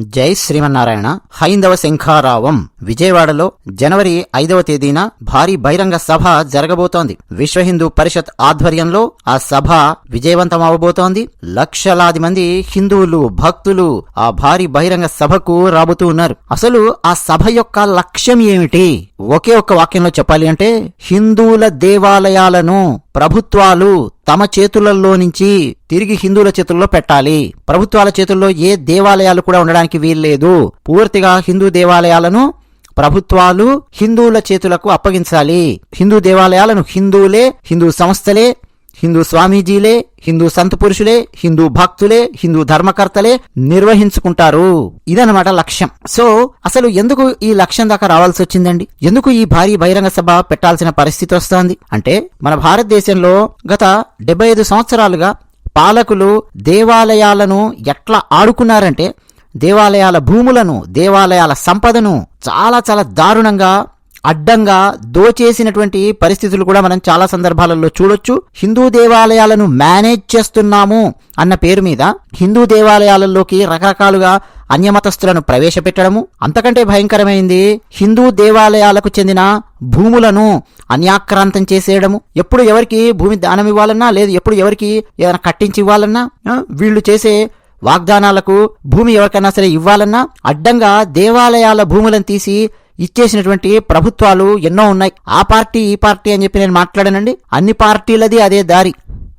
జై శ్రీమన్నారాయణ. హైందవ శంఖారావం. విజయవాడలో జనవరి ఐదవ తేదీన భారీ బహిరంగ సభ జరగబోతోంది. విశ్వ హిందూ పరిషత్ ఆధ్వర్యంలో ఆ సభ విజయవంతం అవబోతోంది లక్షలాది మంది హిందువులు భక్తులు ఆ భారీ బహిరంగ సభకు రాబోతూ ఉన్నారు. అసలు ఆ సభ యొక్క లక్ష్యం ఏమిటి? ఒకే ఒక్క వాక్యంలో చెప్పాలి అంటే హిందువుల దేవాలయాలను ప్రభుత్వాలు తమ చేతులలో నుంచి తిరిగి హిందువుల చేతుల్లో పెట్టాలి. ప్రభుత్వాల చేతుల్లో ఏ దేవాలయాలు కూడా ఉండడానికి వీల్లేదు. పూర్తిగా హిందూ దేవాలయాలను ప్రభుత్వాలు హిందువుల చేతులకు అప్పగించాలి. హిందూ దేవాలయాలను హిందువులే హిందూ సంస్థలే హిందూ స్వామీజీలే హిందూ సంత పురుషులే హిందూ భక్తులే హిందూ ధర్మకర్తలే నిర్వహించుకుంటారు. ఇదనమాట లక్ష్యం. సో అసలు ఎందుకు ఈ లక్ష్యం దాకా రావాల్సి వచ్చిందండి? ఎందుకు ఈ భారీ బహిరంగ సభ పెట్టాల్సిన పరిస్థితి వస్తోంది? అంటే మన భారతదేశంలో గత డెబ్బై ఐదు సంవత్సరాలుగా పాలకులు దేవాలయాలను ఎట్లా ఆడుకున్నారంటే దేవాలయాల భూములను దేవాలయాల సంపదను చాలా చాలా దారుణంగా అడ్డంగా దోచేసినటువంటి పరిస్థితులు కూడా మనం చాలా సందర్భాలలో చూడొచ్చు. హిందూ దేవాలయాలను మేనేజ్ చేస్తున్నాము అన్న పేరు మీద హిందూ దేవాలయాలలోకి రకరకాలుగా అన్యమతస్థులను ప్రవేశపెట్టడము. అంతకంటే భయంకరమైంది హిందూ దేవాలయాలకు చెందిన భూములను అన్యాక్రాంతం చేసేయడము. ఎప్పుడు ఎవరికి భూమి దానం ఇవ్వాలన్నా లేదు ఎప్పుడు ఎవరికి ఏదైనా కట్టించి ఇవ్వాలన్నా వీళ్ళు చేసే వాగ్దానాలకు భూమి ఎవరికైనా సరే ఇవ్వాలన్నా అడ్డంగా దేవాలయాల భూములను తీసి ఇచ్చేసినటువంటి ప్రభుత్వాలు ఎన్నో ఉన్నాయి. ఆ పార్టీ ఈ పార్టీ అని చెప్పి నేను మాట్లాడానండి. అన్ని పార్టీలది అదే దారి.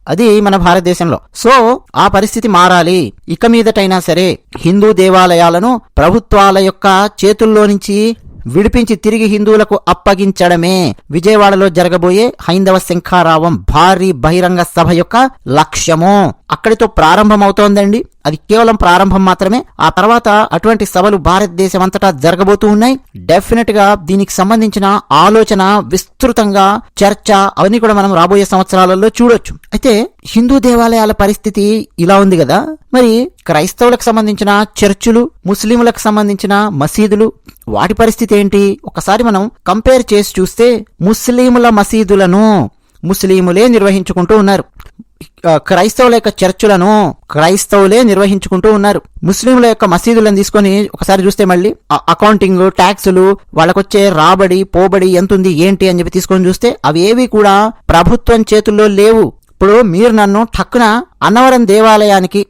అది మన భారతదేశంలో. సో ఆ పరిస్థితి మారాలి. ఇక మీదటైనా సరే హిందూ దేవాలయాలను ప్రభుత్వాల యొక్క చేతుల్లో నుంచి విడిపించి తిరిగి హిందువులకు అప్పగించడమే విజయవాడలో జరగబోయే హైందవ శంఖారావం భారీ బహిరంగ సభ యొక్క లక్ష్యము. అక్కడితో ప్రారంభమవుతోందండి. అది కేవలం ప్రారంభం మాత్రమే. ఆ తర్వాత అటువంటి సభలు భారతదేశం అంతటా జరగబోతూ ఉన్నాయి. డెఫినెట్గా దీనికి సంబంధించిన ఆలోచన విస్తృతంగా చర్చ అవన్నీ కూడా మనం రాబోయే సంవత్సరాలలో చూడొచ్చు. అయితే హిందూ దేవాలయాల పరిస్థితి ఇలా ఉంది కదా. మరి క్రైస్తవులకు సంబంధించిన చర్చులు ముస్లింలకు సంబంధించిన మసీదులు వాటి పరిస్థితి ఏంటి? ఒకసారి మనం కంపేర్ చేసి చూస్తే ముస్లింల మసీదులను ముస్లిములే నిర్వహించుకుంటూ ఉన్నారు. క్రైస్తవుల యొక్క చర్చులను క్రైస్తవులే నిర్వహించుకుంటూ ఉన్నారు. ముస్లింల యొక్క మసీదులను తీసుకొని ఒకసారి చూస్తే మళ్ళీ అకౌంటింగ్ ట్యాక్సులు వాళ్ళకొచ్చే రాబడి పోబడి ఎంత ఉంది ఏంటి అని చెప్పి తీసుకొని చూస్తే అవి ఏవి కూడా ప్రభుత్వం చేతుల్లో లేవు. ఇప్పుడు మీరు నన్ను టక్కున అన్నవరం దేవాలయానికి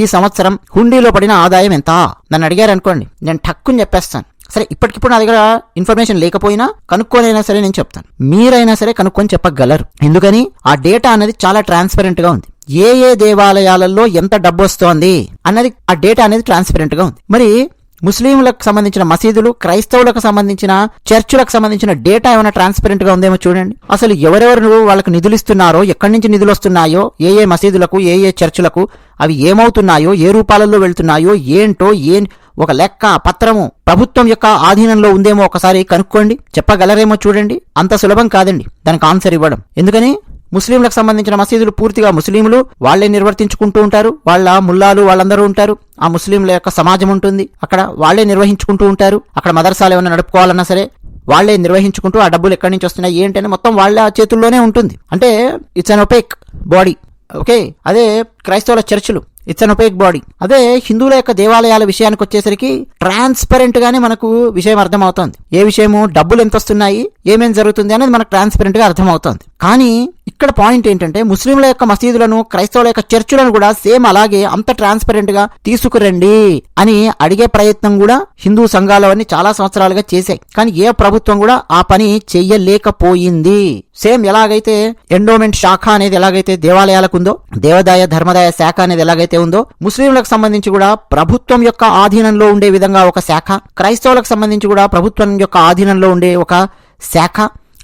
ఈ సంవత్సరం హుండీలో పడిన ఆదాయం ఎంత? నన్ను అడిగారు అనుకోండి నేను ఠక్కుని చెప్పేస్తాను. సరే ఇప్పటికిప్పుడు నా దగ్గర ఇన్ఫర్మేషన్ లేకపోయినా కనుక్కోనైనా సరే నేను చెప్తాను. మీరైనా సరే కనుక్కొని చెప్పగలరు. ఎందుకని? ఆ డేటా అనేది చాలా ట్రాన్స్పరెంట్గా ఉంది. ఏ ఏ దేవాలయాలలో ఎంత డబ్బు వస్తోంది అన్నది ఆ డేటా అనేది ట్రాన్స్పరెంట్గా ఉంది. మరి ముస్లింలకు సంబంధించిన మసీదులు క్రైస్తవులకు సంబంధించిన చర్చులకు సంబంధించిన డేటా ఏమైనా ట్రాన్స్పరెంట్గా ఉందేమో చూడండి. అసలు ఎవరెవరు వాళ్ళకు నిధులు ఇస్తున్నారో ఎక్కడి నుంచి నిధులు వస్తున్నాయో ఏ ఏ మసీదులకు ఏ ఏ చర్చులకు అవి ఏమవుతున్నాయో ఏ రూపాలలో వెళ్తున్నాయో ఏంటో ఏ ఒక లెక్క పత్రము ప్రభుత్వం యొక్క ఆధీనంలో ఉందేమో ఒకసారి కనుక్కోండి. చెప్పగలరేమో చూడండి. అంత సులభం కాదండి. దానికి ఆన్సర్ ఇవ్వడం. ఎందుకని? ముస్లింలకు సంబంధించిన మసీదులు పూర్తిగా ముస్లింలు వాళ్ళే నిర్వర్తించుకుంటూ ఉంటారు. వాళ్ళ ముల్లాలు వాళ్ళందరూ ఉంటారు. ఆ ముస్లింల యొక్క సమాజం ఉంటుంది. అక్కడ వాళ్ళే నిర్వహించుకుంటూ ఉంటారు. అక్కడ మదర్సాలు ఏమైనా నడుపుకోవాలన్నా సరే వాళ్ళే నిర్వహించుకుంటూ ఆ డబ్బులు ఎక్కడి నుంచి వస్తున్నాయి? ఏంటని మొత్తం వాళ్ళ చేతుల్లోనే ఉంటుంది. అంటే it's an opaque body okay అదే క్రైస్తవుల చర్చిలు. ఇట్స్ అన్ ఒపేక్ బాడీ అదే హిందువుల యొక్క దేవాలయాల విషయానికి వచ్చేసరికి ట్రాన్స్పరెంట్ గానే మనకు విషయం అర్థమవుతోంది. ఏ విషయము డబ్బులు ఎంత వస్తున్నాయి? ఏమేం జరుగుతుంది? అనేది మనకు ట్రాన్స్పరెంట్గా అర్థమవుతోంది. కానీ ఇక్కడ పాయింట్ ఏంటంటే ముస్లింల యొక్క మసీదులను క్రైస్తవుల యొక్క చర్చిలను కూడా సేమ్ అలాగే అంత ట్రాన్స్పరెంట్గా తీసుకురండి అని అడిగే ప్రయత్నం కూడా హిందూ సంఘాలవన్నీ చాలా సంవత్సరాలుగా చేశాయి. కానీ ఏ ప్రభుత్వం కూడా ఆ పని చెయ్యలేకపోయింది. సేమ్ ఎలాగైతే ఎండోమెంట్ శాఖ అనేది ఎలాగైతే దేవాలయాలకు ఉందో దేవాదాయ ధర్మదాయ శాఖ అనేది ఎలాగైతే ఉందో ముస్లింలకు సంబంధించి కూడా ప్రభుత్వం యొక్క ఆధీనంలో ఉండే విధంగా ఒక శాఖ క్రైస్తవులకు సంబంధించి కూడా ప్రభుత్వం యొక్క ఆధీనంలో ఉండే ఒక శాఖ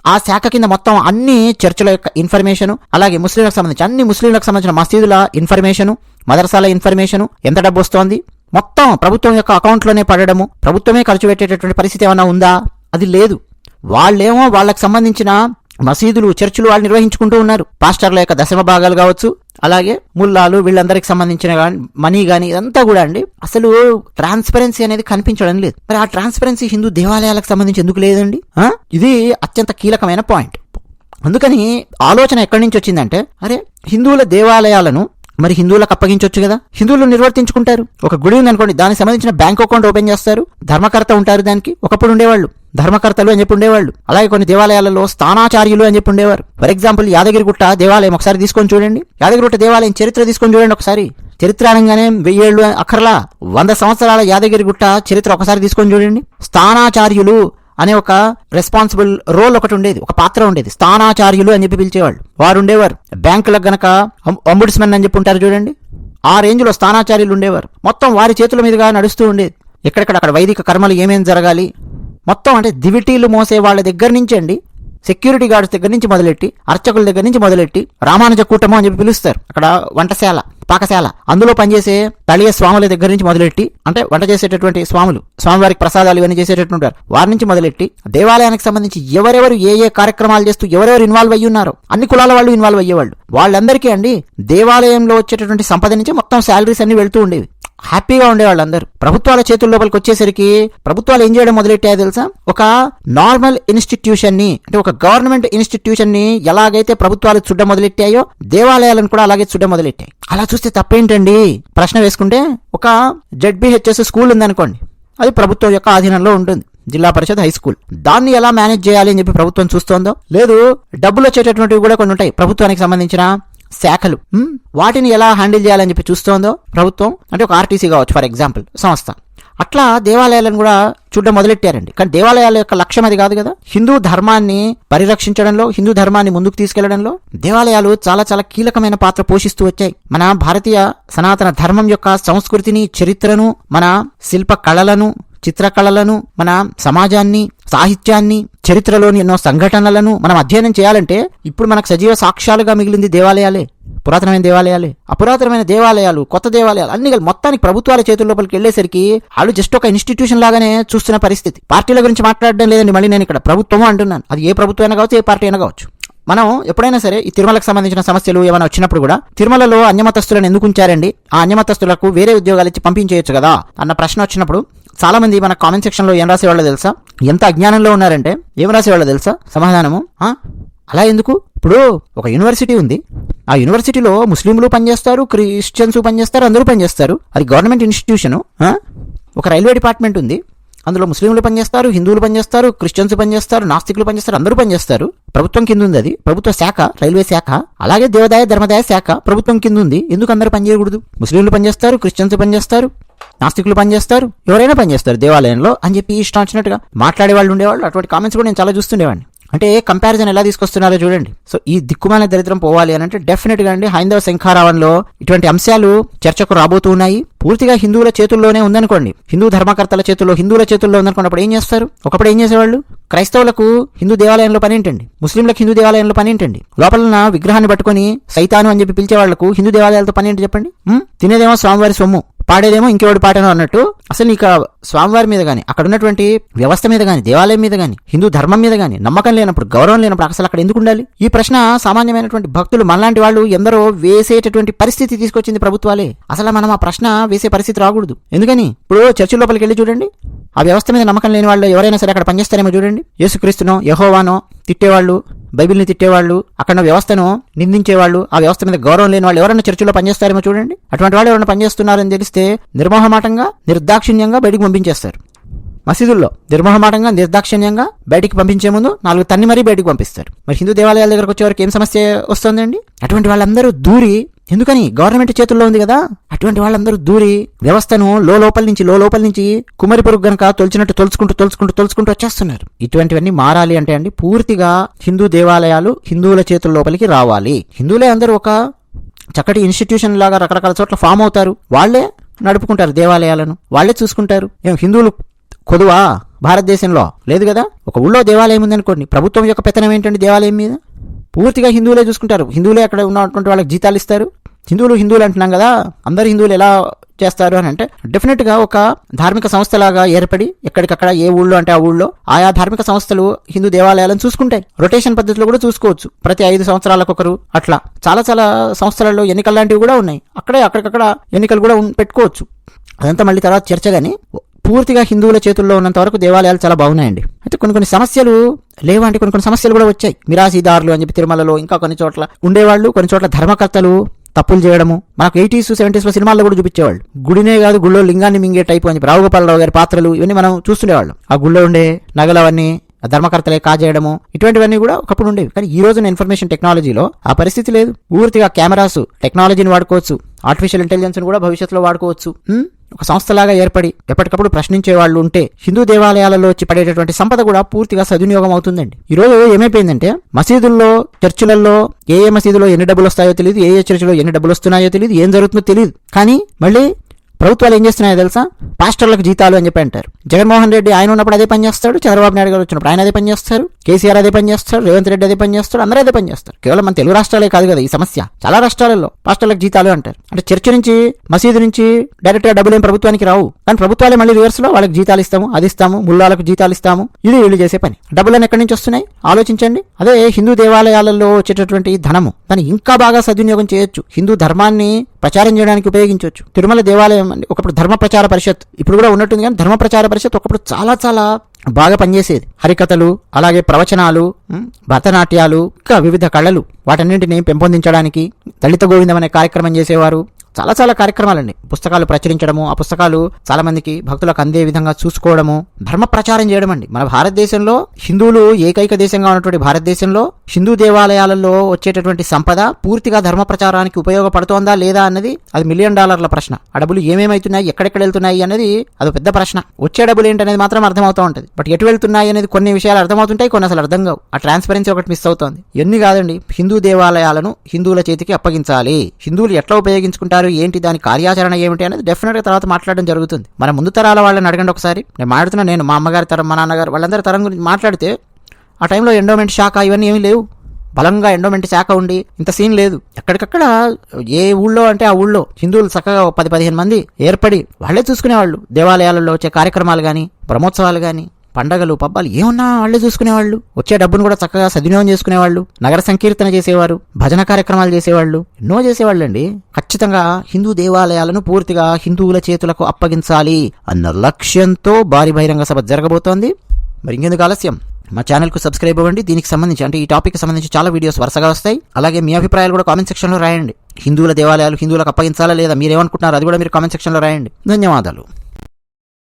ఆ శాఖ కింద మొత్తం అన్ని చర్చిల యొక్క ఇన్ఫర్మేషన్ అలాగే ముస్లింలకు సంబంధించి అన్ని ముస్లింలకు సంబంధించిన మసీదుల ఇన్ఫర్మేషన్ మదర్సాల ఇన్ఫర్మేషన్ ఎంత డబ్బు వస్తోంది మొత్తం ప్రభుత్వం యొక్క అకౌంట్లోనే పడడము ప్రభుత్వమే ఖర్చు పెట్టేటటువంటి పరిస్థితి ఏమైనా ఉందా? అది లేదు. వాళ్ళేమో వాళ్ళకి సంబంధించిన మసీదులు చర్చిలు వాళ్ళు నిర్వహించుకుంటూ ఉన్నారు. పాస్టర్ల యొక్క దశమ భాగాలు కావచ్చు అలాగే ముల్లాలు వీళ్ళందరికి సంబంధించిన మనీ కానీ ఇదంతా కూడా అండి. అసలు ట్రాన్స్పరెన్సీ అనేది కనిపించడం లేదు. మరి ఆ ట్రాన్స్పరెన్సీ హిందూ దేవాలయాలకు సంబంధించి ఎందుకు లేదండి? ఇది అత్యంత కీలకమైన పాయింట్. అందుకని ఆలోచన ఎక్కడి నుంచి వచ్చిందంటే అరే హిందువుల దేవాలయాలను మరి హిందువులకు అప్పగించవచ్చు కదా? హిందువులు నిర్వర్తించుకుంటారు. ఒక గుడి ఉందనుకోండి దానికి సంబంధించిన బ్యాంక్ అకౌంట్ ఓపెన్ చేస్తారు. ధర్మకర్త ఉంటారు దానికి. ఒకప్పుడు ఉండేవాళ్ళు. ధర్మకర్తలు అని చెప్పి ఉండేవాళ్ళు. అలాగే కొన్ని దేవాలయాలలో స్థానాచార్యులు అని చెప్పి ఉండేవారు. ఫర్ ఎగ్జాంపుల్ యాదగిరిగుట్ట దేవాలయం ఒకసారి తీసుకొని చూడండి. యాదగిరిగుట్ట దేవాలయం చరిత్ర తీసుకొని చూడండి ఒకసారి. చరిత్ర అనగానే వెయ్యేళ్ళు అక్కర్లా. వంద సంవత్సరాల యాదగిరిగుట్ట చరిత్ర ఒకసారి తీసుకొని చూడండి. స్థానాచార్యులు అనే ఒక రెస్పాన్సిబుల్ రోల్ ఒకటి ఉండేది. ఒక పాత్ర ఉండేది. స్థానాచార్యులు అని చెప్పి పిలిచేవాళ్ళు. వారు ఉండేవారు. బ్యాంకులకు గనక అంబుడ్స్మెన్ అని చెప్పి ఉంటారు చూడండి. ఆ రేంజ్లో స్థానాచార్యులు ఉండేవారు. మొత్తం వారి చేతుల మీదుగా నడుస్తూ ఉండేది. ఎక్కడెక్కడ అక్కడ వైదిక కర్మలు ఏమేమి జరగాలి? మొత్తం అంటే దివిటీలు మోసే వాళ్ళ దగ్గర నుంచి అండి సెక్యూరిటీ గార్డ్స్ దగ్గర నుంచి మొదలెట్టి అర్చకుల దగ్గర నుంచి మొదలెట్టి రామానుజ కూటమం అని చెప్పి పిలుస్తారు. అక్కడ వంటశాల పాకశాల. అందులో పనిచేసే తళియ స్వాముల దగ్గర నుంచి మొదలెట్టి అంటే వంట చేసేటటువంటి స్వాములు స్వామివారికి ప్రసాదాలు ఇవన్నీ చేసేటట్టు వారి నుంచి మొదలెట్టి దేవాలయానికి సంబంధించి ఎవరెవరు ఏ ఏ కార్యక్రమాలు చేస్తూ ఎవరెవరు ఇన్వాల్వ్ అయ్యి ఉన్నారో అన్ని కులాల వాళ్ళు ఇన్వాల్వ్ అయ్యేవాళ్ళు. వాళ్ళందరికీ అండి దేవాలయంలో వచ్చేటటువంటి సంపద నుంచి మొత్తం శాలరీస్ అన్ని వెళ్తూ ఉండేవి. హ్యాపీగా ఉండేవాళ్ళు అందరూ ప్రభుత్వాల చేతుల లోపలికి వచ్చేసరికి ప్రభుత్వాలు ఏం చేయడం మొదలెట్టాయో తెలుసా? ఒక నార్మల్ ఇన్స్టిట్యూషన్ని అంటే ఒక గవర్నమెంట్ ఇన్స్టిట్యూషన్ని ఎలాగైతే ప్రభుత్వాలు చూడ మొదలెట్టాయో దేవాలయాలను కూడా అలాగే చూడ మొదలెట్టాయి. అలా చూస్తే తప్పేంటండి? ప్రశ్న వేసుకుంటే ఒక జడ్బిహెచ్ఎస్ స్కూల్ ఉందనుకోండి. అది ప్రభుత్వం యొక్క ఆధీనంలో ఉంటుంది. జిల్లా పరిషత్ హై స్కూల్. దాన్ని ఎలా మేనేజ్ చేయాలి అని చెప్పి ప్రభుత్వం చూస్తోందో లేదు డబ్బులు వచ్చేటటువంటివి కూడా కొన్ని ఉంటాయి. ప్రభుత్వానికి సంబంధించిన శాఖలు. వాటిని ఎలా హ్యాండిల్ చేయాలని చెప్పి చూస్తోందో ప్రభుత్వం అంటే ఒక ఆర్టీసీ కావచ్చు ఫర్ ఎగ్జాంపుల్ సంస్థ. అట్లా దేవాలయాలను కూడా చూడడం మొదలెట్టారండి. కానీ దేవాలయాల యొక్క లక్ష్యం అది కాదు కదా. హిందూ ధర్మాన్ని పరిరక్షించడంలో హిందూ ధర్మాన్ని ముందుకు తీసుకెళ్ళడంలో దేవాలయాలు చాలా చాలా కీలకమైన పాత్ర పోషిస్తూ వచ్చాయి. మన భారతీయ సనాతన ధర్మం యొక్క సంస్కృతిని చరిత్రను మన శిల్ప కళలను చిత్రకళలను మన సమాజాన్ని సాహిత్యాన్ని చరిత్రలోని ఎన్నో సంఘటనలను మనం అధ్యయనం చేయాలంటే ఇప్పుడు మనకు సజీవ సాక్ష్యాలుగా మిగిలింది దేవాలయాలే పురాతనమైన దేవాలయాలే. అపురాతనమైన దేవాలయాలు కొత్త దేవాలయాలు అన్ని మొత్తానికి ప్రభుత్వాల చేతుల లోపలికి వెళ్ళేసరికి వాళ్ళు జస్ట్ ఒక ఇన్స్టిట్యూషన్ లాగానే చూస్తున్న పరిస్థితి. పార్టీల గురించి మాట్లాడడం లేదండి మళ్ళీ నేను ఇక్కడ. ప్రభుత్వం అంటున్నాను. అది ఏ ప్రభుత్వం అయినా కావచ్చు ఏ పార్టీ అయినా కావచ్చు. మనం ఎప్పుడైనా సరే ఈ తిరుమలకు సంబంధించిన సమస్యలు ఏమైనా వచ్చినప్పుడు కూడా తిరుమలలో అన్యమతస్తులను ఎందుకు ఉంచారండి? ఆ అన్యమతస్తులకు వేరే ఉద్యోగాలు ఇచ్చి పంపించేయచ్చు కదా? అన్న ప్రశ్న వచ్చినప్పుడు చాలా మంది మన కామెంట్ సెక్షన్లో ఏం రాసేవాళ్ళో తెలుసా? ఎంత అజ్ఞానంలో ఉన్నారంటే ఏం రాసేవాళ్ళో తెలుసా? సమాధానము అలా ఎందుకు? ఇప్పుడు ఒక యూనివర్సిటీ ఉంది. ఆ యూనివర్సిటీలో ముస్లింలు పనిచేస్తారు క్రిస్టియన్స్ పనిచేస్తారు అందరూ పనిచేస్తారు. అది గవర్నమెంట్ ఇన్స్టిట్యూషన్ ఒక రైల్వే డిపార్ట్మెంట్ ఉంది. అందులో ముస్లింలు పనిచేస్తారు హిందువులు పనిచేస్తారు క్రిస్టియన్స్ పనిచేస్తారు నాస్తికులు పనిచేస్తారు అందరూ పనిచేస్తారు. ప్రభుత్వం కింద ఉంది అది. ప్రభుత్వ శాఖ రైల్వే శాఖ అలాగే దేవదాయ ధర్మదాయ శాఖ ప్రభుత్వం కింద ఉంది. ఎందుకు అందరూ పనిచేయకూడదు? ముస్లింలు పనిచేస్తారు క్రిస్టియన్స్ పనిచేస్తారు. నాస్తికులు పనిచేస్తారు ఎవరైనా పనిచేస్తారు దేవాలయంలో అని చెప్పి ఇష్టం వచ్చినట్టుగా మాట్లాడే వాళ్ళు ఉండేవాళ్ళు. అటువంటి కామెంట్స్ కూడా నేను చాలా చూస్తుండేవాడిని. అంటే కంపారిజన్ ఎలా తీసుకొస్తున్నారో చూడండి. సో ఈ దిక్కుమాల దరిద్రం పోవాలి అని అంటే డెఫినెట్గా అండి హైందవ శంఖారావంలో ఇటువంటి అంశాలు చర్చకు రాబోతూ ఉన్నాయి. పూర్తిగా హిందువుల చేతుల్లోనే ఉందనుకోండి. హిందూ ధర్మకర్తల చేతుల్లో హిందువుల చేతుల్లో ఉందనుకోండి అప్పుడు ఏం చేస్తారు? ఒకప్పుడు ఏం చేసేవాళ్ళు? క్రైస్తవులకు హిందూ దేవాలయంలో పని ఏంటండి? ముస్లింలకు హిందూ దేవాలయంలో పని ఏంటండి? లోపల విగ్రహాన్ని పట్టుకొని సైతాను అని చెప్పి పిలిచే వాళ్ళకు హిందూ దేవాలయాలతో పని ఏంటి చెప్పండి? తినేదేమో స్వామివారి సొమ్ము. పాడేదేమో ఇంకెవడు పాటను అన్నట్టు అసలు నీకు స్వామివారి మీద కానీ అక్కడ ఉన్నటువంటి వ్యవస్థ మీద కానీ దేవాలయం మీద కానీ హిందూ ధర్మం మీద కానీ నమ్మకం లేనప్పుడు గౌరవం లేనప్పుడు అసలు అక్కడ ఎందుకు ఉండాలి? ఈ ప్రశ్న సామాన్యమైనటువంటి భక్తులు మనలాంటి వాళ్ళు ఎందరో వేసేటటువంటి పరిస్థితి తీసుకొచ్చింది ప్రభుత్వాలే. అసలు మనం ఆ ప్రశ్న వేసే పరిస్థితి రాకూడదు. ఎందుకని? ఇప్పుడు చర్చి లోపలికి వెళ్ళి చూడండి. ఆ వ్యవస్థ మీద నమ్మకం లేని వాళ్ళు ఎవరైనా సరే అక్కడ పనిచేస్తారేమో చూడండి. యేసుక్రీస్తునో యహోవానో తిట్టేవాళ్ళు బైబిల్ని తిట్టేవాళ్ళు అక్కడ వ్యవస్థను నిందించేవాళ్ళు ఆ వ్యవస్థ మీద గౌరవం లేని వాళ్ళు ఎవరైనా చర్చిలో పనిచేస్తారేమో చూడండి. అటువంటి వాళ్ళు ఎవరైనా పనిచేస్తున్నారని తెలిస్తే నిర్మోహమాటంగా నిర్దాక్షిణ్యంగా బయటికి పంపించేస్తారు. మసీదుల్లో నిర్మోహమాటంగా నిర్దాక్షిణ్యంగా బయటికి పంపించే ముందు నాలుగు తన్ని మరీ బయటకు పంపిస్తారు. మరి హిందూ దేవాలయాల దగ్గరకు వచ్చే వారికి ఏం సమస్య వస్తుందండి? అటువంటి వాళ్ళందరూ దూరి ఎందుకని? గవర్నమెంట్ చేతుల్లో ఉంది కదా? అటువంటి వాళ్ళందరూ దూరి వ్యవస్థను లో లోపల నుంచి లో లోపల నుంచి కుమరి పురుగు గనక తొలిచినట్టు తొలుచుకుంటూ తొలుచుకుంటూ తొలుచుకుంటూ వచ్చేస్తున్నారు. ఇటువంటివన్నీ మారాలి అంటే అండి పూర్తిగా హిందూ దేవాలయాలు హిందువుల చేతుల లోపలికి రావాలి. హిందువులే అందరూ ఒక చక్కటి ఇన్స్టిట్యూషన్ లాగా రకరకాల చోట్ల ఫామ్ అవుతారు. వాళ్ళే నడుపుకుంటారు దేవాలయాలను. వాళ్ళే చూసుకుంటారు. ఏం హిందువులు కొదువా? భారతదేశంలో? లేదు కదా? ఒక ఊళ్ళో దేవాలయం ఉందనుకోండి ప్రభుత్వం యొక్క పెత్తనం ఏంటండి దేవాలయం మీద? పూర్తిగా హిందువులే చూసుకుంటారు. హిందువులే అక్కడ ఉన్నటువంటి వాళ్ళకి జీతాలు ఇస్తారు. హిందువులు హిందువులు అంటున్నాం కదా అందరు హిందువులు ఎలా చేస్తారు అని అంటే డెఫినెట్గా ఒక ధార్మిక సంస్థలాగా ఏర్పడి ఎక్కడికక్కడ ఏ ఊళ్ళో అంటే ఆ ఊళ్ళో ఆయా ధార్మిక సంస్థలు హిందూ దేవాలయాలను చూసుకుంటాయి. రొటేషన్ పద్ధతిలో కూడా చూసుకోవచ్చు. ప్రతి ఐదు సంవత్సరాలకు ఒకరు అట్లా. చాలా చాలా సంస్థలలో ఎన్నికలు లాంటివి కూడా ఉన్నాయి. అక్కడే అక్కడికక్కడ ఎన్నికలు కూడా పెట్టుకోవచ్చు. అదంతా మళ్ళీ తర్వాత చర్చ కానీ పూర్తిగా హిందువుల చేతుల్లో ఉన్నంత వరకు దేవాలయాలు చాలా బాగున్నాయండి. అయితే కొన్ని కొన్ని సమస్యలు లేవంటే కొన్ని కొన్ని సమస్యలు కూడా వచ్చాయి. మిరాసీదారులు అని చెప్పి తిరుమలలో ఇంకా కొన్ని చోట్ల ఉండేవాళ్ళు కొన్ని చోట్ల ధర్మకర్తలు తప్పులు చేయడము. మనకు ఎయిటీస్ సెవెంటీస్లో సినిమాల్లో కూడా చూపించేవాళ్ళు. గుడినే కాదు గుళ్ళో లింగాన్ని మింగే టైప్ అని రావుగోపాలరావు గారి పాత్రలు ఇవన్నీ మనం చూస్తుండేవాళ్ళం. ఆ గుళ్ళో ఉండే నగలు అవన్నీ ధర్మకర్తలే కాజేయడము ఇటువంటివన్నీ కూడా ఒకప్పుడు ఉండేవి. కానీ ఈ రోజున ఇన్ఫర్మేషన్ టెక్నాలజీలో ఆ పరిస్థితి లేదు. పూర్తిగా కెమెరాస్ టెక్నాలజీని వాడుకోవచ్చు. ఆర్టిఫిషియల్ ఇంటెలిజెన్స్ కూడా భవిష్యత్తులో వాడుకోవచ్చు. ఒక సంస్థలాగా ఏర్పడి ఎప్పటికప్పుడు ప్రశ్నించే వాళ్ళు ఉంటే హిందూ దేవాలయాలలో వచ్చి పడేటటువంటి సంపద కూడా పూర్తిగా సద్వినియోగం అవుతుందండి. ఈ రోజు ఏమైపోయిందంటే మసీదుల్లో చర్చిలలో ఏ ఏ మసీదులో ఎన్ని డబ్బులు వస్తాయో తెలియదు ఏ ఏ చర్చిలో ఎన్ని డబ్బులు వస్తున్నాయో తెలియదు ఏం జరుగుతుందో తెలియదు కానీ మళ్ళీ ప్రభుత్వాలు ఏం చేస్తున్నాయో తెలుసా? పాస్టర్లకు జీతాలు అని చెప్పి అంటారు. జగన్మోహన్ రెడ్డి ఆయన ఉన్నప్పుడు అదే పని చేస్తాడు చంద్రబాబు నాయుడు గారు వచ్చినప్పుడు ఆయన అదే పని చేస్తారు కేసీఆర్ అదే పని చేస్తారు రేవంత్ రెడ్డి అదే పని చేస్తారు అందరూ అదే పని చేస్తారు. కేవలం మన తెలుగు రాష్ట్రాలే కాదు కదా ఈ సమస్య. చాలా రాష్ట్రాలలో రాష్ట్రాలకు జీతాలు అంటారు. అంటే చర్చ నుంచి మసీదు నుంచి డైరెక్ట్గా డబ్బులు ఏం ప్రభుత్వానికి రావు. కానీ ప్రభుత్వాలే మళ్ళీ రివర్స్లో వాళ్ళకి జీతాలు ఇస్తాము అది ఇస్తాము ముల్లాలకు జీతాలు ఇస్తాము ఇది వీళ్ళు చేసే పని. డబ్బులను ఎక్కడి నుంచి వస్తున్నాయి? ఆలోచించండి. అదే హిందూ దేవాలయాలలో వచ్చేటటువంటి ధనము. దాన్ని ఇంకా బాగా సద్వినియోగం చేయొచ్చు. హిందూ ధర్మాన్ని ప్రచారం చేయడానికి ఉపయోగించవచ్చు తిరుమల దేవాలయం అండి ఒకప్పుడు ధర్మ ప్రచార పరిషత్. ఇప్పుడు కూడా ఉన్నట్టుంది కానీ ధర్మ ప్రచార పరిషత్ ఒకప్పుడు చాలా చాలా బాగా పనిచేసేది. హరికథలు అలాగే ప్రవచనాలు భరతనాట్యాలు ఇంకా వివిధ కళలు. వాటన్నింటినీ పెంపొందించడానికి దళిత గోవిందం అనే కార్యక్రమం చేసేవారు. చాలా చాలా కార్యక్రమాలండి. పుస్తకాలు ప్రచురించడము ఆ పుస్తకాలు చాలా మందికి భక్తులకు అందే విధంగా చూసుకోవడము ధర్మ ప్రచారం చేయడం అండి మన భారతదేశంలో హిందువులు ఏకైక దేశంగా ఉన్నటువంటి భారతదేశంలో హిందూ దేవాలయాలలో వచ్చేటటువంటి సంపద పూర్తిగా ధర్మ ప్రచారానికి ఉపయోగపడుతోందా లేదా అన్నది అది మిలియన్ డాలర్ల ప్రశ్న. ఆ డబ్బులు ఏమేమవుతున్నాయి ఎక్కడెక్కడ వెళ్తున్నాయి అనేది అది పెద్ద ప్రశ్న. వచ్చే డబ్బులు ఏంటనేది మాత్రం అర్థమవుతూ ఉంటుంది. బట్ ఎటు వెళ్తున్నాయి అనేది కొన్ని విషయాలు అర్థమవుతుంటాయి కొన్ని అసలు అర్థం కావు. ఆ ట్రాన్స్పరెన్సీ ఒకటి మిస్ అవుతోంది. ఎన్ని కాదండి హిందూ దేవాలయాలను హిందువుల చేతికి అప్పగించాలి. హిందువులు ఎట్లా ఉపయోగించుకుంటారు ఏంటి దాని కార్యాచరణ ఏమిటి అనేది డెఫినెట్గా తర్వాత మాట్లాడడం జరుగుతుంది. మన ముందు తరాల వాళ్ళని అడగండి ఒకసారి. నేను మాట్లాడుతున్నా నేను మా అమ్మగారి తరం మా నాన్నగారు వాళ్ళందరి తరం గురించి మాట్లాడితే ఆ టైంలో ఎండోమెంట్ శాఖ ఇవన్నీ ఏమీ లేవు. బలంగా ఎండోమెంట్ శాఖ ఉండి ఇంత సీన్ లేదు. ఎక్కడికక్కడ ఏ ఊళ్ళో అంటే ఆ ఊళ్ళో హిందువులు చక్కగా పది పదిహేను మంది ఏర్పడి వాళ్ళే చూసుకునేవాళ్ళు. దేవాలయాలలో వచ్చే కార్యక్రమాలు కానీ బ్రహ్మోత్సవాలు కానీ పండగలు పబ్బాలు ఏమన్నా వాళ్ళు చూసుకునేవాళ్ళు? వచ్చే డబ్బును కూడా చక్కగా సద్వినియోగం చేసుకునేవాళ్ళు నగర సంకీర్తన చేసేవారు భజన కార్యక్రమాలు చేసేవాళ్ళు ఎన్నో చేసేవాళ్ళు అండి ఖచ్చితంగా హిందూ దేవాలయాలను పూర్తిగా హిందువుల చేతులకు అప్పగించాలి అన్న లక్ష్యంతో భారీ బహిరంగ సభ జరగబోతోంది. మరి ఇంకెందుకు ఆలస్యం? మా ఛానల్కు సబ్స్క్రైబ్ అవ్వండి. దీనికి సంబంధించి అంటే ఈ టాపిక్ సంబంధించి చాలా వీడియోస్ వరుసగా వస్తాయి. అలాగే మీ అభిప్రాయాలు కూడా కామెంట్ సెక్షన్లో రాయండి. హిందువుల దేవాలయాలు హిందువులకు అప్పగించాలా లేదా? మీరేమనుకుంటున్నారు అది కూడా మీరు కామెంట్ సెక్షన్లో రాయండి. ధన్యవాదాలు.